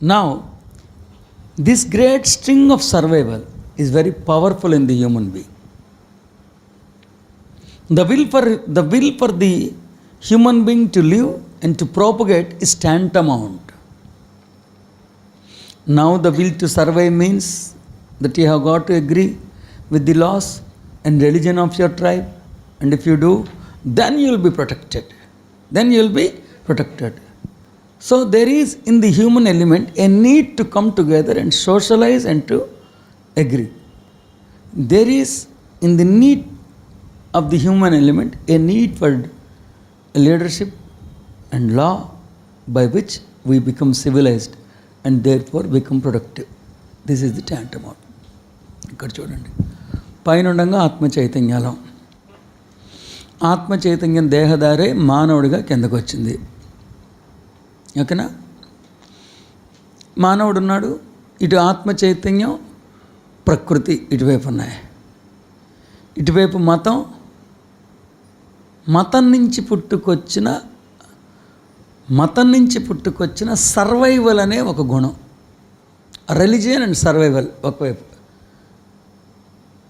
Now, this great string of survival is very powerful in the human being. The will for the will for the human being to live and to propagate is tantamount. Now the will to survive means that you have got to agree with the laws and religion of your tribe, and if you do, then you will be protected. Then you will be protected. So there is in the human element a need to come together and socialize and to agree. There is in the need of the human element a need for leadership and law by which we become civilized and therefore become productive. This is the tantamount ఇక్కడ చూడండి పైన ఉండగా ఆత్మ చైతన్యాలం ఆత్మ చైతన్యం దేహదారే మానవుడిగా కిందకు వచ్చింది ఓకేనా? మానవుడు ఉన్నాడు ఇటు ఆత్మ చైతన్యం ప్రకృతి ఇటువైపు ఉన్నాయి. ఇటువైపు మతం మతం నుంచి పుట్టుకొచ్చిన మతం నుంచి పుట్టుకొచ్చిన సర్వైవల్ అనే ఒక గుణం. రిలిజియన్ అండ్ సర్వైవల్ ఒకవైపు.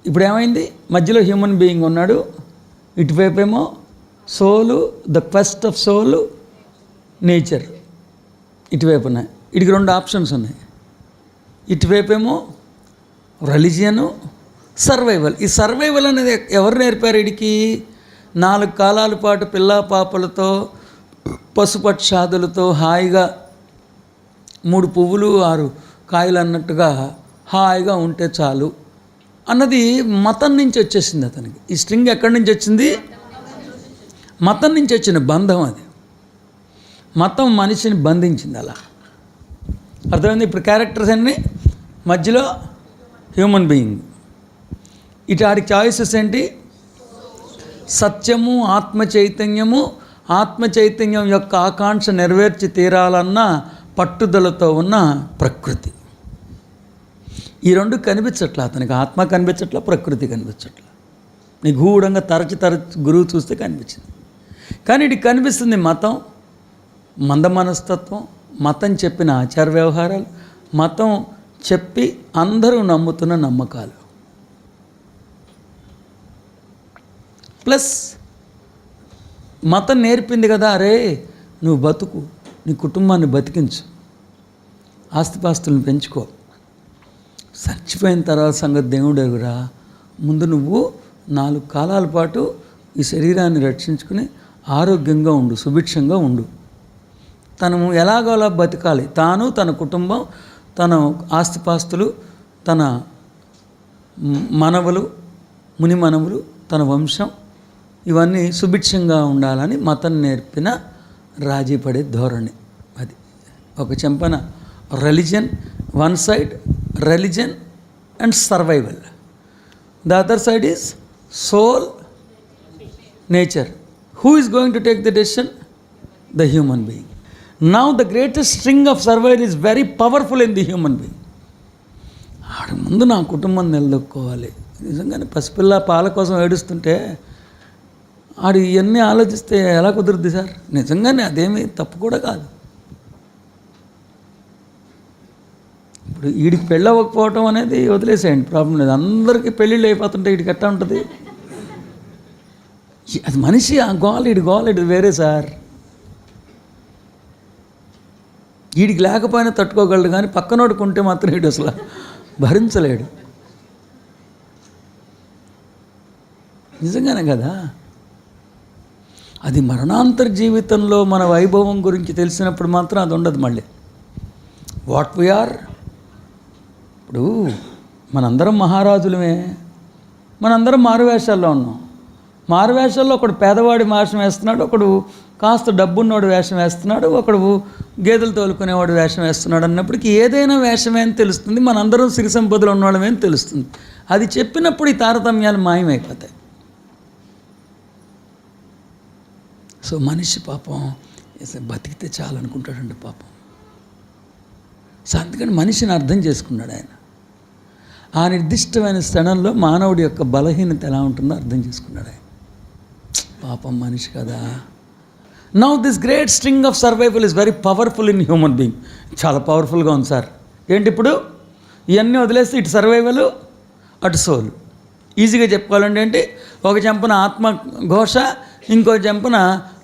ఇప్పుడు ఏమైంది మధ్యలో హ్యూమన్ బీయింగ్ ఉన్నాడు ఇటువైపు ఏమో soul the quest of soul nature. ఇటువైపు ఉన్నాయి. ఇటుకి రెండు ఆప్షన్స్ ఉన్నాయి. ఇటువైపు ఏమో రిలిజియను సర్వైవల్. ఈ సర్వైవల్ అనేది ఎవరు నేర్పారు ఇడికి? నాలుగు కాలాల పాటు పిల్లా పాపలతో పశుపక్షాదులతో హాయిగా మూడు పువ్వులు ఆరు కాయలు అన్నట్టుగా హాయిగా ఉంటే చాలు అన్నది మతం నుంచి వచ్చేసింది అతనికి. ఈ స్ట్రింగ్ ఎక్కడి నుంచి వచ్చింది? మతం నుంచి వచ్చిన బంధం అది. మతం మనిషిని బంధించింది అలా. అర్థమైంది? ఇప్పుడు క్యారెక్టర్స్ అన్నీ మధ్యలో హ్యూమన్ బీయింగ్ ఇటు ఆడికి చాయిసెస్ ఏంటి? సత్యము ఆత్మ చైతన్యము ఆత్మ చైతన్యం యొక్క ఆకాంక్ష నెరవేర్చి తీరాలన్న పట్టుదలతో ఉన్న ప్రకృతి. ఈ రెండు కనిపించట్లా అతనికి. ఆత్మ కనిపించట్లా ప్రకృతి కనిపించట్లా. నిగూఢంగా తరచి తరచి గురువు చూస్తే కనిపించింది. కానీ ఇటు కనిపిస్తుంది మతం. మంద మనస్తత్వం మతం చెప్పిన ఆచార వ్యవహారాలు మతం చెప్పి అందరూ నమ్ముతున్న నమ్మకాలు. ప్లస్ మతం నేర్పింది కదా అరే నువ్వు బతుకు నీ కుటుంబాన్ని బతికించు ఆస్తిపాస్తులను పెంచుకో. చచ్చిపోయిన తర్వాత సంగతి దేవుడు ఎగురా ముందు నువ్వు నాలుగు కాలాల పాటు ఈ శరీరాన్ని రక్షించుకుని ఆరోగ్యంగా ఉండు సుభిక్షంగా ఉండు. తను ఎలాగోలా బతకాలి. తాను తన కుటుంబం తన ఆస్తిపాస్తులు తన మనవలు ముని మనవులు తన వంశం ఇవన్నీ సుభిక్షంగా ఉండాలని మతం నేర్పిన రాజీ పడే ధోరణి. అది ఒక చెంపన religion one side religion and survival the other side is soul nature who is going to take the decision the human being now the greatest string of survival is very powerful in the human being ఆడ ముందు నా కుటుంబం నిలదొక్కోవాలి. నిజంగానే పసిపిల్ల పాల కోసం ఏడుస్తుంటే ఆడు ఇవన్నీ ఆలోచిస్తే ఎలా కుదురుద్ది సార్? నిజంగానే అదేమీ తప్పు కూడా కాదు. ఇప్పుడు వీడికి పెళ్ళి అవ్వకపోవటం అనేది వదిలేసేయండి ప్రాబ్లం లేదు. అందరికీ పెళ్ళిళ్ళు అయిపోతుంటే వీడికి ఎట్టా ఉంటుంది? అది మనిషి ఆ గోల ఇడి గోల్ ఇడి వేరే సార్. వీడికి లేకపోయినా తట్టుకోగలడు కానీ పక్కనోడికి ఉంటే మాత్రం వీడు అసలు భరించలేడు. నిజంగానే కదా? అది మరణాంతర జీవితంలో మన వైభవం గురించి తెలిసినప్పుడు మాత్రం అది ఉండదు మళ్ళీ. వాట్ వీఆర్ ఇప్పుడు మనందరం మహారాజులమే. మనందరం మారువేషాల్లో ఉన్నాం. మారువేషాల్లో ఒకడు పేదవాడి మాసం వేస్తున్నాడు ఒకడు కాస్త డబ్బున్నోడు వేషం వేస్తున్నాడు ఒకడు గేదెలు తోలుకునేవాడు వేషం వేస్తున్నాడు అన్నప్పటికీ ఏదైనా వేషమే అని తెలుస్తుంది. మనందరం సిరి సంపదలు ఉన్నవాళ్ళమే అని తెలుస్తుంది. అది చెప్పినప్పుడు ఈ తారతమ్యాలు మాయమైపోతాయి. సో మనిషి పాపం బతికితే చాలనుకుంటాడండి పాపం. సో అందుకని మనిషిని అర్థం చేసుకున్నాడు ఆయన. ఆ నిర్దిష్టమైన స్థలంలో మానవుడి యొక్క బలహీనత ఎలా ఉంటుందో అర్థం చేసుకున్నాడు ఆయన. పాపం మనిషి కదా. Now this great string of survival is very powerful in human being చాలా పవర్ఫుల్గా ఉంది సార్. ఏంటి ఇప్పుడు? ఇవన్నీ వదిలేస్తే ఇటు సర్వైవల్ అటు సోల్ ఈజీగా చెప్పుకోవాలంటే ఏంటి? ఒక చెంపన ఆత్మ ఘోష ఇంకో చెంపన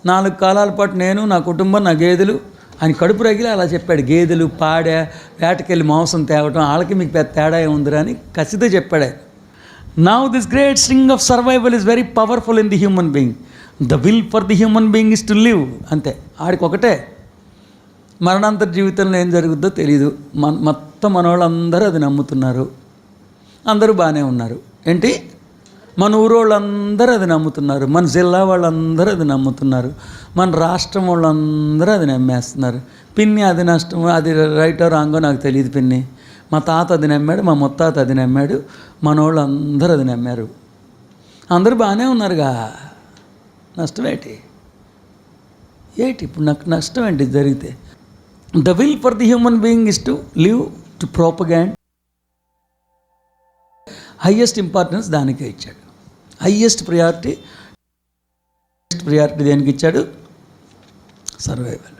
నాలుగు కాలాల పాటు నేను నా కుటుంబం నా గేదెలు ఆయన కడుపు రగిలి అలా చెప్పాడు. గేదెలు పాడే వేటకెళ్ళి మాంసం తేవటం వాళ్ళకి మీకు పెద్ద తేడా ఏముందిరా అని ఖచ్చితంగా చెప్పాడు now this great string of survival is very powerful in the human being the will for the human being is to live అంతే. ఆడికి ఒకటే మరణాంతర జీవితంలో ఏం జరుగుద్దో తెలియదు మన మొత్తం మన వాళ్ళందరూ అది నమ్ముతున్నారు. అందరూ బాగానే ఉన్నారు. ఏంటి? మన ఊరోళ్ళందరూ అది నమ్ముతున్నారు. మన జిల్లా వాళ్ళందరూ అది నమ్ముతున్నారు. మన రాష్ట్రం వాళ్ళందరూ అది నమ్మేస్తున్నారు. పిన్ని అది నష్టం అది రైటో రాంగో నాకు తెలియదు పిన్ని. మా తాత అది నమ్మాడు మా ముత్తాత అది నమ్మాడు మన అందరూ అది నమ్మారు. అందరూ బాగానే ఉన్నారుగా. నష్టం ఏంటి ఏంటి ఇప్పుడు నాకు నష్టం ఏంటి జరిగితే the will for the human being is to live to propagate highest importance దానికే ఇచ్చాడు. హయ్యెస్ట్ ప్రియారిటీ ప్రియారిటీ దేనికి ఇచ్చాడు? సర్వైవల్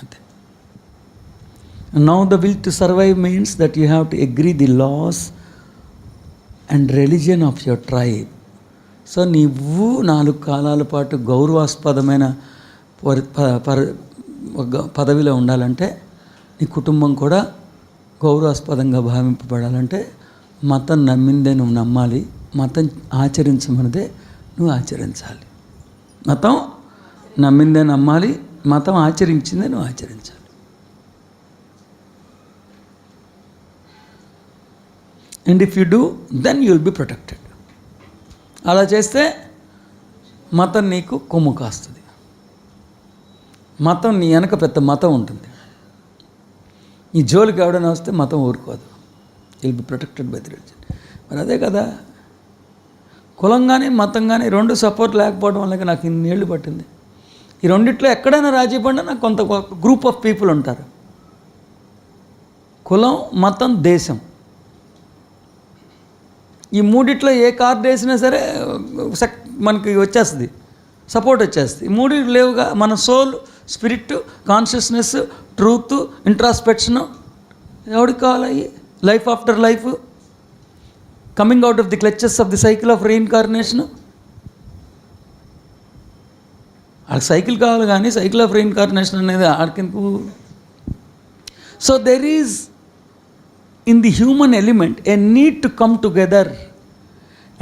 అంతే. Now the will to survive means that you have to agree the laws and religion of your tribe so నువ్వు నాలుగు కాలాల పాటు గౌరవాస్పదమైన పరి- ప- పర- ఒక పదవిలో ఉండాలంటే నీ కుటుంబం కూడా గౌరవాస్పదంగా భావింపబడాలంటే మతం నమ్మిందే నువ్వు నమ్మాలి మతం ఆచరించమన్నదే నువ్వు ఆచరించాలి. మతం నమ్మిందే నమ్మాలి మతం ఆచరించిందే నువ్వు ఆచరించాలి. And if you do then you will be protected అలా చేస్తే మతం నీకు కొమ్ము కాస్తుంది. మతం నీ వెనక పెద్ద మతం ఉంటుంది. నీ జోలికి ఎవడైనా వస్తే మతం ఊరుకోదు. Will be protected by the religion మరి అదే కదా కులం కానీ మతం కానీ రెండు సపోర్ట్ లేకపోవడం వల్ల నాకు ఇన్నేళ్ళు పట్టింది. ఈ రెండిట్లో ఎక్కడైనా రాజీ పడినా నాకు కొంత గ్రూప్ ఆఫ్ పీపుల్ ఉంటారు. కులం మతం దేశం. ఈ మూడిట్లో ఏ కార్డు వేసినా సరే సక్ మనకి వచ్చేస్తుంది. సపోర్ట్ వచ్చేస్తుంది. ఈ మూడు లేవుగా మన soul spirit consciousness truth introspection ఎవరికి కావాలి? Life after life. Coming out of the clutches of the cycle of reincarnation. వాళ్ళకి సైకిల్ కావాలి కానీ సైకిల్ ఆఫ్ రీఇన్కార్నేషన్ అనేది ఆడికెందుకు? So there is in the human element a need to come together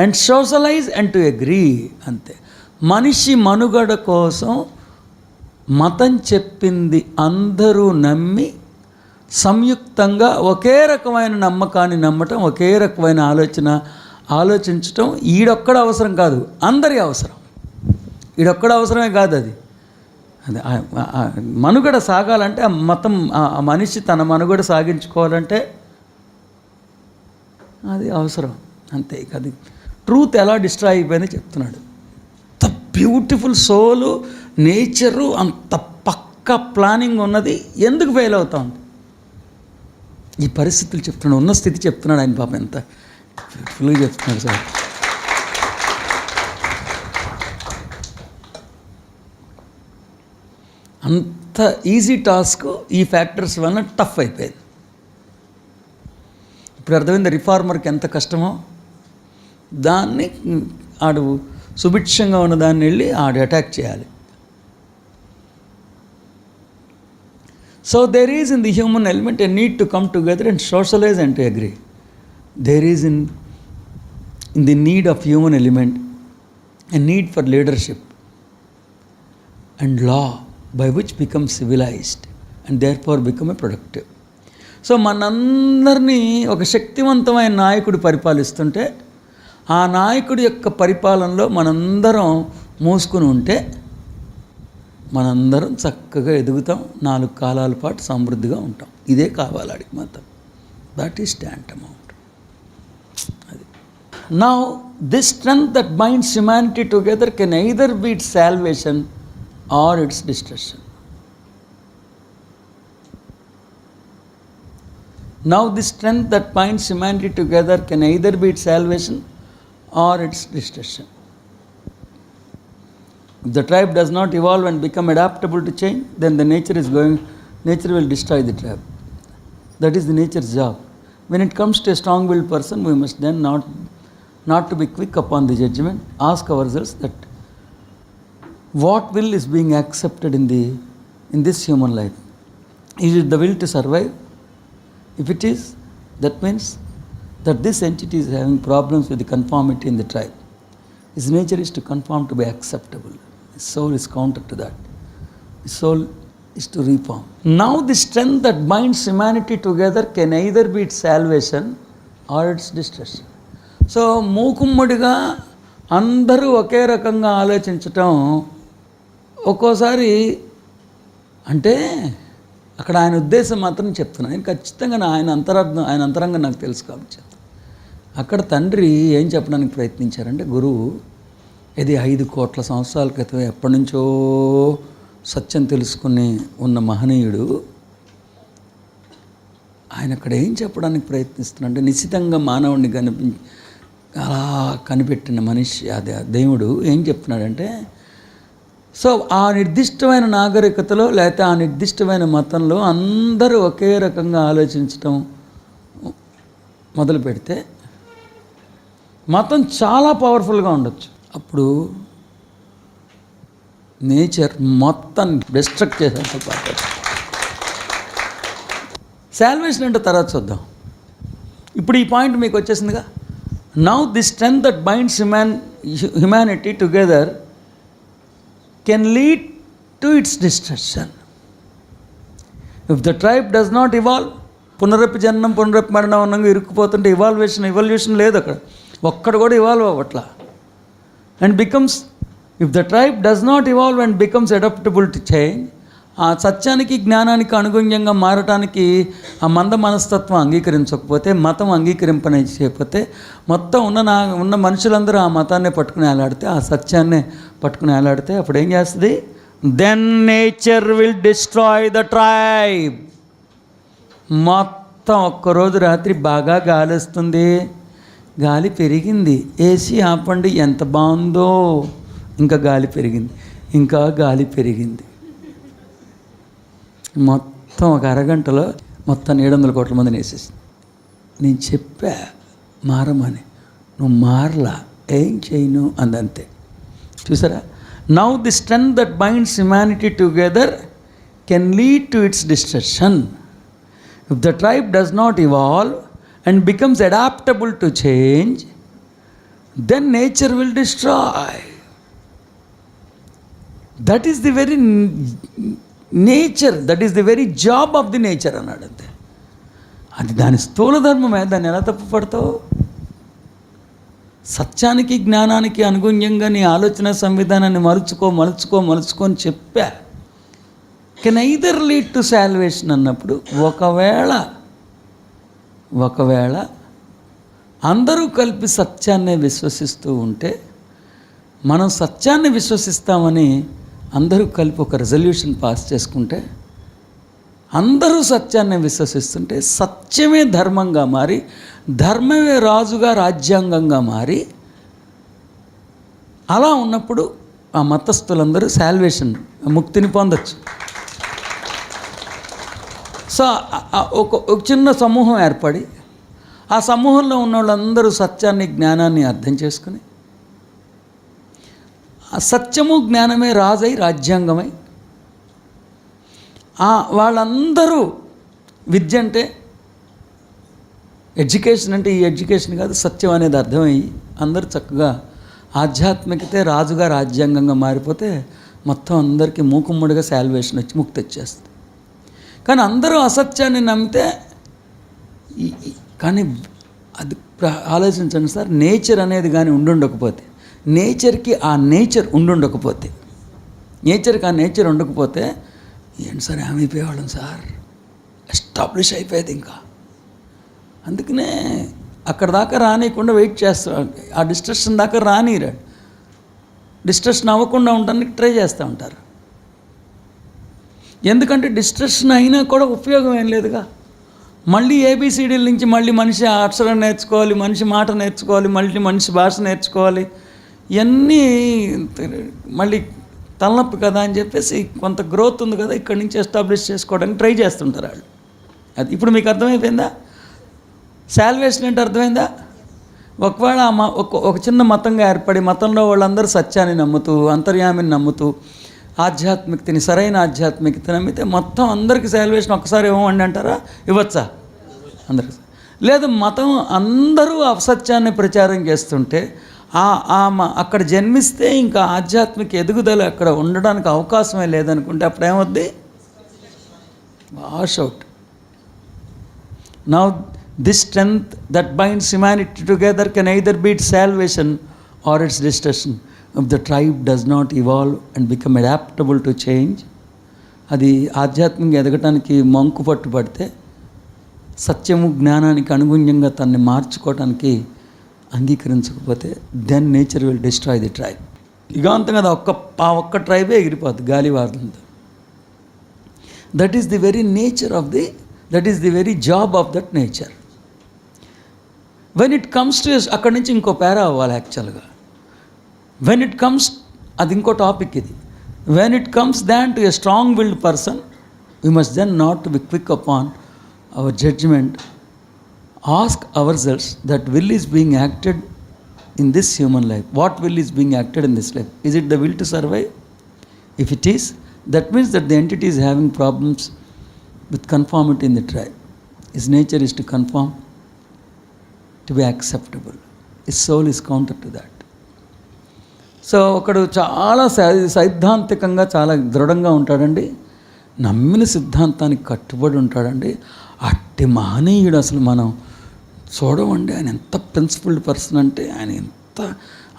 and socialise and to agree అంతే. మనిషి మనుగడ కోసం మతం చెప్పింది అందరూ నమ్మి సంయుక్తంగా ఒకే రకమైన నమ్మకాన్ని నమ్మటం ఒకే రకమైన ఆలోచన ఆలోచించటం ఈడొక్కడ అవసరం కాదు అందరి అవసరం. ఈడొక్కడ అవసరమే కాదు అది. అది మనుగడ సాగాలంటే ఆ మతం ఆ మనిషి తన మనుగడ సాగించుకోవాలంటే అది అవసరం. అంతే ఇక అది ట్రూత్ ఎలా డిస్ట్రాయ్ అయిపోయింది చెప్తున్నాడు. అంత బ్యూటిఫుల్ సోలు నేచరు అంత పక్క ప్లానింగ్ ఉన్నది. ఎందుకు ఫెయిల్ అవుతా ఉంది? ఈ పరిస్థితులు చెప్తున్నాడు ఉన్న స్థితి చెప్తున్నాడు ఆయన పాపం ఎంత. ఫుల్గా చెప్తున్నాడు సార్. అంత ఈజీ టాస్క్ ఈ ఫ్యాక్టర్స్ వలన టఫ్ అయిపోయింది. ఇప్పుడు అర్థమైంది? రిఫార్మర్కి ఎంత కష్టమో? దాన్ని ఆడు సుభిక్షంగా ఉన్న దాన్ని వెళ్ళి ఆడు అటాక్ చేయాలి. So there is in the human element a need to come together and socialise and to agree there is in in the need of human element a need for leadership and law by which become civilised and therefore become a productive so మనందరినీ ఒక శక్తివంతమైన నాయకుడు పరిపాలిస్తుంటే ఆ నాయకుడి యొక్క పరిపాలనలో మనందరం మూసుకుని ఉంటే మనందరం చక్కగా ఎదుగుతాం నాలుగు కాలాల పాటు సమృద్ధిగా ఉంటాం. ఇదే కావాలి అడిగి మాత్రం. దట్ ఈస్ స్టాంట్ అమౌంట్ అది. Now this strength that binds humanity together can either beat salvation or its destruction Now, the strength that binds humanity together can either be its salvation or its destruction. If the tribe does not evolve and become adaptable to change, then the nature is going, nature will destroy the tribe. That is the nature's job. When it comes to a strong-willed person, we must then not, not to be quick upon the judgment, ask ourselves that what will is being accepted in the in this human life is it the will to survive if it is that means that this entity is having problems with the conformity in the tribe his nature is to conform to be acceptable his soul is counter to that his soul is to reform now the strength that binds humanity together can either be its salvation or its destruction so మూకుమ్మడిగా అందరూ ఒకే రకంగా ఆలోచించటం ఒక్కోసారి అంటే అక్కడ ఆయన ఉద్దేశం మాత్రం చెప్తున్నాను నేను ఖచ్చితంగా ఆయన అంతరార్థం ఆయన అంతరంగం నాకు తెలుసు కాబట్టి చెప్తాను అక్కడ తండ్రి ఏం చెప్పడానికి ప్రయత్నించారంటే గురువు ఇది ఐదు కోట్ల సంవత్సరాల క్రితం ఎప్పటి నుంచో సత్యం తెలుసుకుని ఉన్న మహనీయుడు. ఆయన అక్కడ ఏం చెప్పడానికి ప్రయత్నిస్తున్నాడంటే నిశ్చితంగా మానవుడిని కనిపి అలా కనిపెట్టిన మనిషి అదే దేవుడు ఏం చెప్తున్నాడంటే సో ఆ నిర్దిష్టమైన నాగరికతలో లేకపోతే ఆ నిర్దిష్టమైన మతంలో అందరూ ఒకే రకంగా ఆలోచించటం మొదలు పెడితే మతం చాలా పవర్ఫుల్గా ఉండొచ్చు. అప్పుడు నేచర్ మొత్తం డిస్ట్రక్ట్ చేసేంత పాటు శాల్వేషన్ అంటే తర్వాత చూద్దాం. ఇప్పుడు ఈ పాయింట్ మీకు వచ్చేసిందిగా. Now the strength that binds human humanity together can lead to its destruction if the tribe does not evolve పునరపి జననం పునరపి మరణం అన్నగా ఇరుక్కుపోతుంటే ఇవాల్వేషన్ ఇవల్యూషన్ లేదు అక్కడ ఒక్కడ కూడా evolve అవ్వట్లా and becomes if the tribe does not evolve and becomes adaptable to change ఆ సత్యానికి జ్ఞానానికి అనుగుణ్యంగా మారటానికి ఆ మంద మనస్తత్వం అంగీకరించకపోతే మతం అంగీకరింపనే చేయకపోతే మొత్తం ఉన్న నా ఉన్న మనుషులందరూ ఆ మతాన్ని పట్టుకుని వేలాడితే ఆ సత్యాన్ని పట్టుకుని వేలాడితే అప్పుడు ఏం చేస్తుంది? Then nature will destroy the tribe మొత్తం ఒక్కరోజు రాత్రి బాగా గాలి వస్తుంది గాలి పెరిగింది. ఏసీ ఆపండి ఎంత బాగుందో. ఇంకా గాలి పెరిగింది. ఇంకా గాలి పెరిగింది. మొత్తం ఒక అరగంటలో మొత్తం ఏడు వందల కోట్ల మందిని వేసేసింది. నేను చెప్పా మారమని నువ్వు మారలా ఏం చేయను? అందంతే. చూసారా? Now the strength that binds humanity together can lead to its destruction if the tribe does not evolve and becomes adaptable to change then nature will destroy that is the very nature that is the very job of the nature అన్నాడు అంతే అది దాని స్థూల ధర్మమే దాన్ని ఎలా తప్పుపడతావు సత్యానికి జ్ఞానానికి అనుగుణ్యంగా నీ ఆలోచన సంవిధానాన్ని మలుచుకో మలుచుకో మలుచుకో అని చెప్పా. Can either lead to salvation అన్నప్పుడు ఒకవేళ ఒకవేళ అందరూ కలిపి సత్యాన్ని విశ్వసిస్తూ ఉంటే మనం సత్యాన్ని విశ్వసిస్తామని అందరూ కలిపి ఒక రెజల్యూషన్ పాస్ చేసుకుంటే అందరూ సత్యాన్ని విశ్వసిస్తుంటే సత్యమే ధర్మంగా మారి ధర్మమే రాజుగా రాజ్యాంగంగా మారి అలా ఉన్నప్పుడు ఆ మతస్థులందరూ శాల్వేషన్ ముక్తిని పొందొచ్చు. సో ఒక ఒక చిన్న సమూహం ఏర్పడి ఆ సమూహంలో ఉన్న వాళ్ళందరూ సత్యాన్ని జ్ఞానాన్ని అర్థం చేసుకుని సత్యము జ్ఞానమే రాజై రాజ్యాంగమై. వాళ్ళందరూ విద్య అంటే ఎడ్యుకేషన్ అంటే ఈ ఎడ్యుకేషన్ కాదు సత్యం అనేది అర్థమయ్యి అందరూ చక్కగా ఆధ్యాత్మికతే రాజుగా రాజ్యాంగంగా మారిపోతే మొత్తం అందరికీ మూకుమ్మడిగా శాల్వేషన్ వచ్చి ముక్తి వచ్చేస్తుంది. కానీ అందరూ అసత్యాన్ని నమ్మితే కానీ అది ఆలోచించండి సార్ నేచర్ అనేది కానీ ఉండుండకపోతే నేచర్కి ఆ నేచర్ ఉండుండకపోతే. నేచర్కి ఆ నేచర్ ఉండకపోతే ఏంటి సార్ ఏమైపోయేవాళ్ళం సార్? ఎస్టాబ్లిష్ అయిపోయేది ఇంకా. అందుకనే అక్కడ దాకా రానియకుండా వెయిట్ చేస్తాం ఆ డిస్ట్రక్షన్ దాకా రానిరాడు డిస్ట్రక్షన్ అవ్వకుండా ఉండడానికి ట్రై చేస్తూ ఉంటారు. ఎందుకంటే డిస్ట్రక్షన్ అయినా కూడా ఉపయోగం ఏం లేదుగా. మళ్ళీ ఏబిసిడీల నుంచి మళ్ళీ మనిషి అక్షరం నేర్చుకోవాలి మనిషి మాట నేర్చుకోవాలి మళ్ళీ మనిషి భాష నేర్చుకోవాలి. ఇవన్నీ మళ్ళీ తలనొప్పి కదా అని చెప్పేసి కొంత గ్రోత్ ఉంది కదా ఇక్కడి నుంచి ఎస్టాబ్లిష్ చేసుకోవడానికి ట్రై చేస్తుంటారు వాళ్ళు. అది ఇప్పుడు మీకు అర్థమైపోయిందా? శాల్వేషన్ అంటే అర్థమైందా? ఒకవేళ ఒక ఒక చిన్న మతంగా ఏర్పడి మతంలో వాళ్ళందరూ సత్యాన్ని నమ్ముతూ అంతర్యామిని నమ్ముతూ ఆధ్యాత్మికతని సరైన ఆధ్యాత్మికత నమ్మితే మొత్తం అందరికీ శాల్వేషన్ ఒక్కసారి ఇవ్వమండి అంటారా? ఇవ్వచ్చా? అందరికి. లేదు మతం అందరూ అసత్యాన్ని ప్రచారం చేస్తుంటే ఆ ఆమె అక్కడ జన్మిస్తే ఇంకా ఆధ్యాత్మిక ఎదుగుదల అక్కడ ఉండడానికి అవకాశమే లేదనుకుంటే అప్పుడు ఏమవుద్ది wash out now this strength that binds humanity together can either beat salvation or its destruction if the tribe does not evolve and become adaptable to change అది ఆధ్యాత్మిక ఎదగటానికి మంకు పట్టుబడితే సత్యము జ్ఞానానికి అనుగుణ్యంగా తన్ని మార్చుకోవటానికి అంగీకరించకపోతే then nature will destroy the tribe యుగాంతంగా అది ఒక్క ఆ ఒక్క ట్రైబే ఎగిరిపోద్ది గాలి వారుతుంది that is the very nature of the that is the very job of that nature when it comes to అక్కడి నుంచి ఇంకో పేరా అవ్వాలి యాక్చువల్గా వెన్ ఇట్ కమ్స్ అది ఇంకో టాపిక్ ఇది. When it comes down to a strong willed person you must then not to be quick upon our judgement ask ourselves that will is being acted in this human life what will is being acted in this life is it the will to survive if it is that means that the entity is having problems with conformity in the tribe is nature is to conform to be acceptable is soul is counter to that so ఒకడు చాలా సైద్ధాంతికంగా చాలా దృఢంగా ఉంటాడండి నమ్మిన సిద్ధాంతానికి కట్టుబడి ఉంటాడండి అట్టి మహనీయుడు అసలు మనం చూడమండి. ఆయన ఎంత ప్రిన్సిపల్డ్ పర్సన్ అంటే ఆయన ఎంత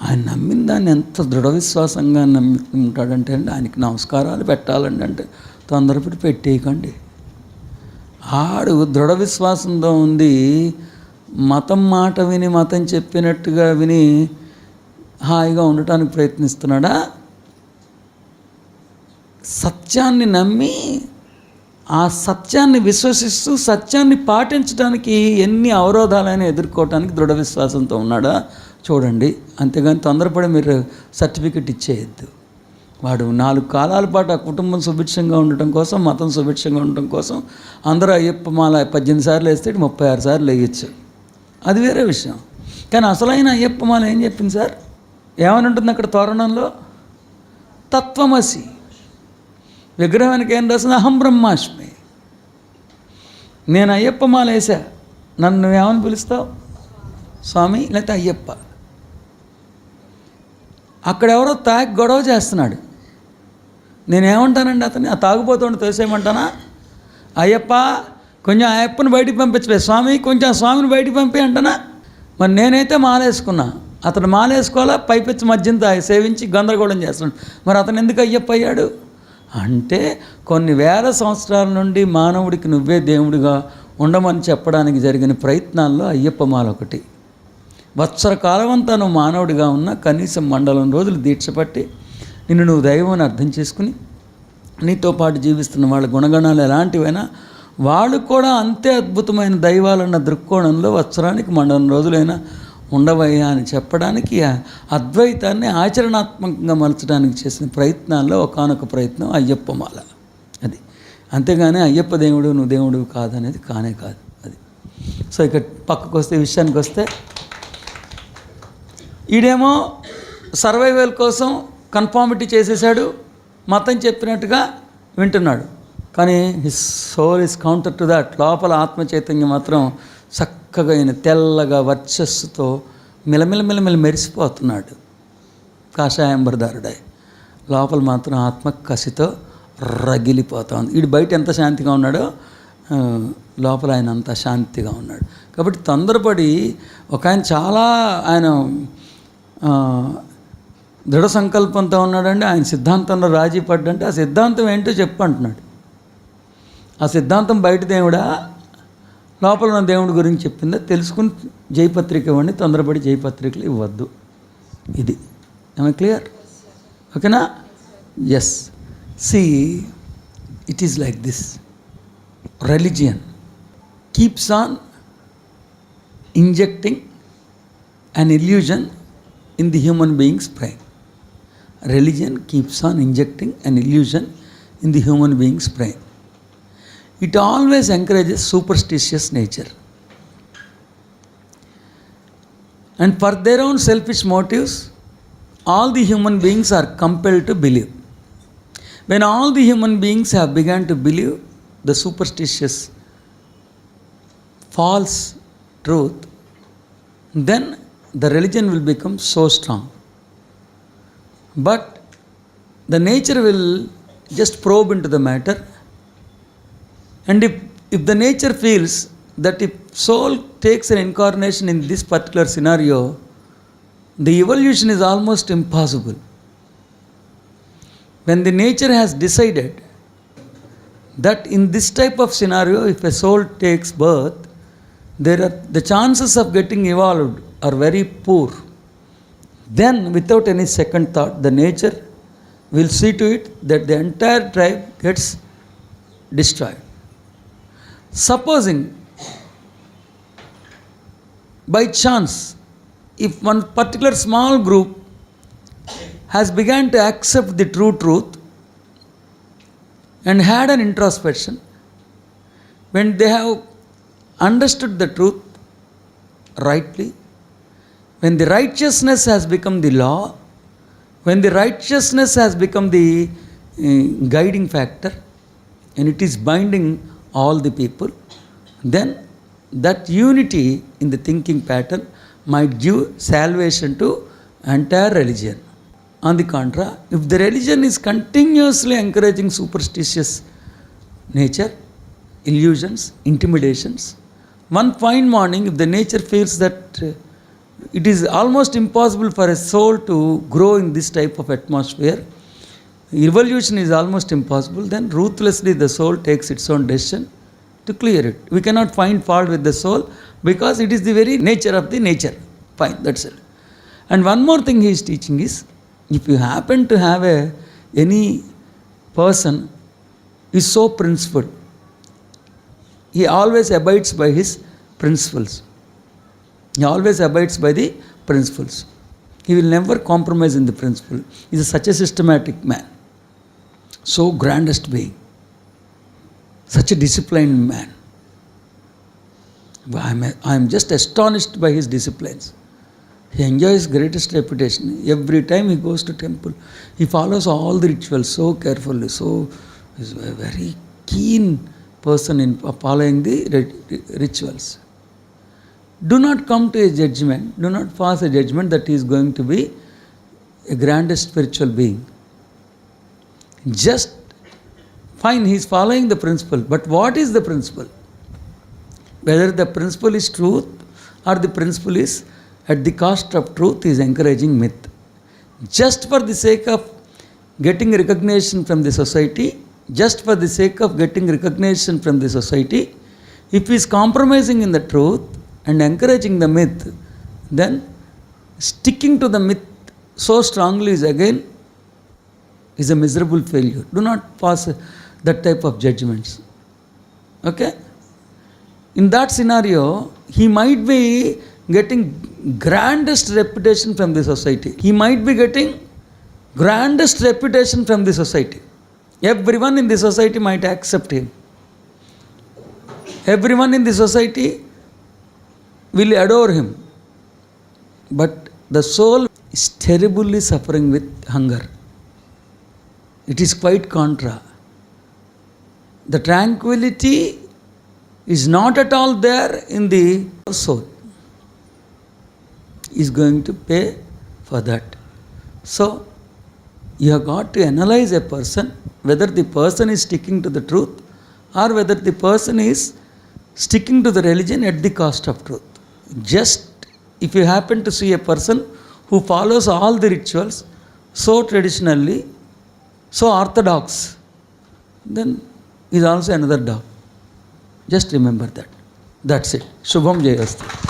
ఆయన నమ్మిన దాన్ని ఎంత దృఢ విశ్వాసంగా నమ్మి ఉంటాడంటే అండి ఆయనకి నమస్కారాలు పెట్టాలండి అంటే తొందరపడి పెట్టేయకండి. ఆడు దృఢ విశ్వాసంతో ఉంది మతం మాట విని మతం చెప్పినట్టుగా విని హాయిగా ఉండటానికి ప్రయత్నిస్తున్నాడా? సత్యాన్ని నమ్మి ఆ సత్యాన్ని విశ్వసిస్తూ సత్యాన్ని పాటించడానికి ఎన్ని అవరోధాలైనా ఎదుర్కోవటానికి దృఢ విశ్వాసంతో ఉన్నాడా? చూడండి. అంతేగాని తొందరపడి మీరు సర్టిఫికెట్ ఇచ్చేయద్దు. వాడు నాలుగు కాలాల పాటు ఆ కుటుంబం సుభిక్షంగా ఉండటం కోసం మతం సుభిక్షంగా ఉండటం కోసం అందరూ అయ్యప్ప మాల పద్దెనిమిది సార్లు వేస్తే ముప్పై ఆరు సార్లు వేయచ్చు. అది వేరే విషయం. కానీ అసలైన అయ్యప్ప మాల ఏం చెప్పింది సార్? ఏమని ఉంటుంది అక్కడ తోరణంలో? తత్వమసి. విగ్రహానికి ఏం రాసింది? అహం బ్రహ్మాస్మి. నేను అయ్యప్ప మాల వేసా నన్ను ఏమని పిలుస్తావు? స్వామి లేకపోతే అయ్యప్ప. అక్కడ ఎవరో తాగి గొడవ చేస్తున్నాడు. నేనేమంటానండి అతన్ని? ఆ తాగుపోతుండే తోసేయమంటానా? అయ్యప్ప కొంచెం అయ్యప్పని బయటికి పంపించలేదు స్వామి కొంచెం స్వామిని బయటికి పంపి అంటానా? మరి నేనైతే మాలేసుకున్నా అతను మాలేసుకోవాలా పైపెచ్చి మధ్యం తాగి సేవించి గందరగోళం చేస్తున్నాడు. మరి అతను ఎందుకు అయ్యప్ప అయ్యాడు? అంటే కొన్ని వేల సంవత్సరాల నుండి మానవుడికి నువ్వే దేవుడిగా ఉండమని చెప్పడానికి జరిగిన ప్రయత్నాల్లో అయ్యప్ప మాల ఒకటి. వత్సర కాలం అంతా నువ్వు మానవుడిగా ఉన్న కనీసం మండలం రోజులు దీక్షపట్టి నిన్ను నువ్వు దైవం అర్థం చేసుకుని నీతో పాటు జీవిస్తున్న వాళ్ళ గుణగణాలు ఎలాంటివైనా వాళ్ళు కూడా అంతే అద్భుతమైన దైవాలన్న దృక్కోణంలో వత్సరానికి మండలం రోజులైనా ఉండవయ్యా అని చెప్పడానికి అద్వైతాన్ని ఆచరణాత్మకంగా మలచడానికి చేసిన ప్రయత్నాల్లో ఒకనొక ప్రయత్నం అయ్యప్ప మాల. అది. అంతేగాని అయ్యప్ప దేవుడు నువ్వు దేవుడు కాదనేది కానే కాదు. అది. సో ఇక పక్కకు వస్తే విషయానికి వస్తే ఈడేమో సర్వైవల్ కోసం కన్ఫార్మిటీ చేసేసాడు మతం చెప్పినట్టుగా వింటున్నాడు. కానీ his soul is counter to that. లోపల ఆత్మ చైతన్యం మాత్రం చక్కగా ఆయన తెల్లగా వర్చస్సుతో మిలమిల మెరిసిపోతున్నాడు. కాషాయంబరదారుడై లోపల మాత్రం ఆత్మ కసితో రగిలిపోతా ఉంది వీడు బయట ఎంత శాంతిగా ఉన్నాడో లోపల ఆయన అంత శాంతిగా ఉన్నాడు. కాబట్టి తొందరపడి ఒక ఆయన చాలా ఆయన దృఢ సంకల్పంతో ఉన్నాడండి. ఆయన సిద్ధాంతంలో రాజీ పడ్డంటే ఆ సిద్ధాంతం ఏంటో చెప్పు అంటున్నాడు. ఆ సిద్ధాంతం బయట దేవుడా లోపల ఉన్న దేవుడి గురించి చెప్పిందో? తెలుసుకుని జయపత్రిక ఇవ్వండి తొందరపడి జయపత్రికలు ఇవ్వద్దు. ఇది. ఏమైనా క్లియర్ ఓకేనా? Yes see it is like this religion keeps on injecting and illusion in the human beings brain religion keeps on injecting and illusion in the human beings brain It always encourages superstitious nature. And for their own selfish motives, all the human beings are compelled to believe. When all the human beings have begun to believe the superstitious, false truth, then the religion will become so strong. But the nature will just probe into the matter. And if, if the nature feels that if soul takes an incarnation in this particular scenario, the evolution is almost impossible. When the nature has decided that in this type of scenario, if a soul takes birth, there are the chances of getting evolved are very poor. Then, without any second thought, the nature will see to it that the entire tribe gets destroyed. Supposing by chance, if one particular small group has begun to accept the true truth and had an introspection, when they have understood the truth rightly, when the righteousness has become the law, when the righteousness has become the uh, guiding factor and it is binding all the people, then that unity in the thinking pattern might give salvation to entire religion. On the contrary, if the religion is continuously encouraging superstitious nature, illusions, intimidations, one fine morning, if the nature feels that uh, it is almost impossible for a soul to grow in this type of atmosphere, evolution is almost impossible, then ruthlessly the soul takes its own decision to clear it. We cannot find fault with the soul because it is the very nature of the nature. Fine, that's it. And one more thing he is teaching is if you happen to have a any person is so principled, he always abides by his principles. He always abides by the principles. He will never compromise in the principle. He is such a systematic man. So grandest being. Such a disciplined man. I am, I am just astonished by his disciplines. He enjoys greatest reputation. Every time he goes to temple, he follows all the rituals so carefully. So he's a very keen person in following the rituals. Do not come to a judgment, do not pass a judgment that he is going to be a grandest spiritual being. Just fine, he is following the principle, but what is the principle? Whether the principle is truth or the principle is at the cost of truth is encouraging myth. Just for the sake of getting recognition from the society, just for the sake of getting recognition from the society, if he is compromising in the truth and encouraging the myth, then sticking to the myth so strongly is again is a miserable failure. Do not pass that type of judgments. Okay? In that scenario, he might be getting grandest reputation from the society. He might be getting grandest reputation from the society. Everyone in the society might accept him. Everyone in the society will adore him. But the soul is terribly suffering with hunger. It is quite contra. The tranquility is not at all there in the soul. Is going to pay for that. So, you have got to analyze a person whether the person is sticking to the truth or whether the person is sticking to the religion at the cost of truth. Just if you happen to see a person who follows all the rituals so traditionally, so orthodox, then is also another dog. Just remember that. That's it. Shubham Jayastu.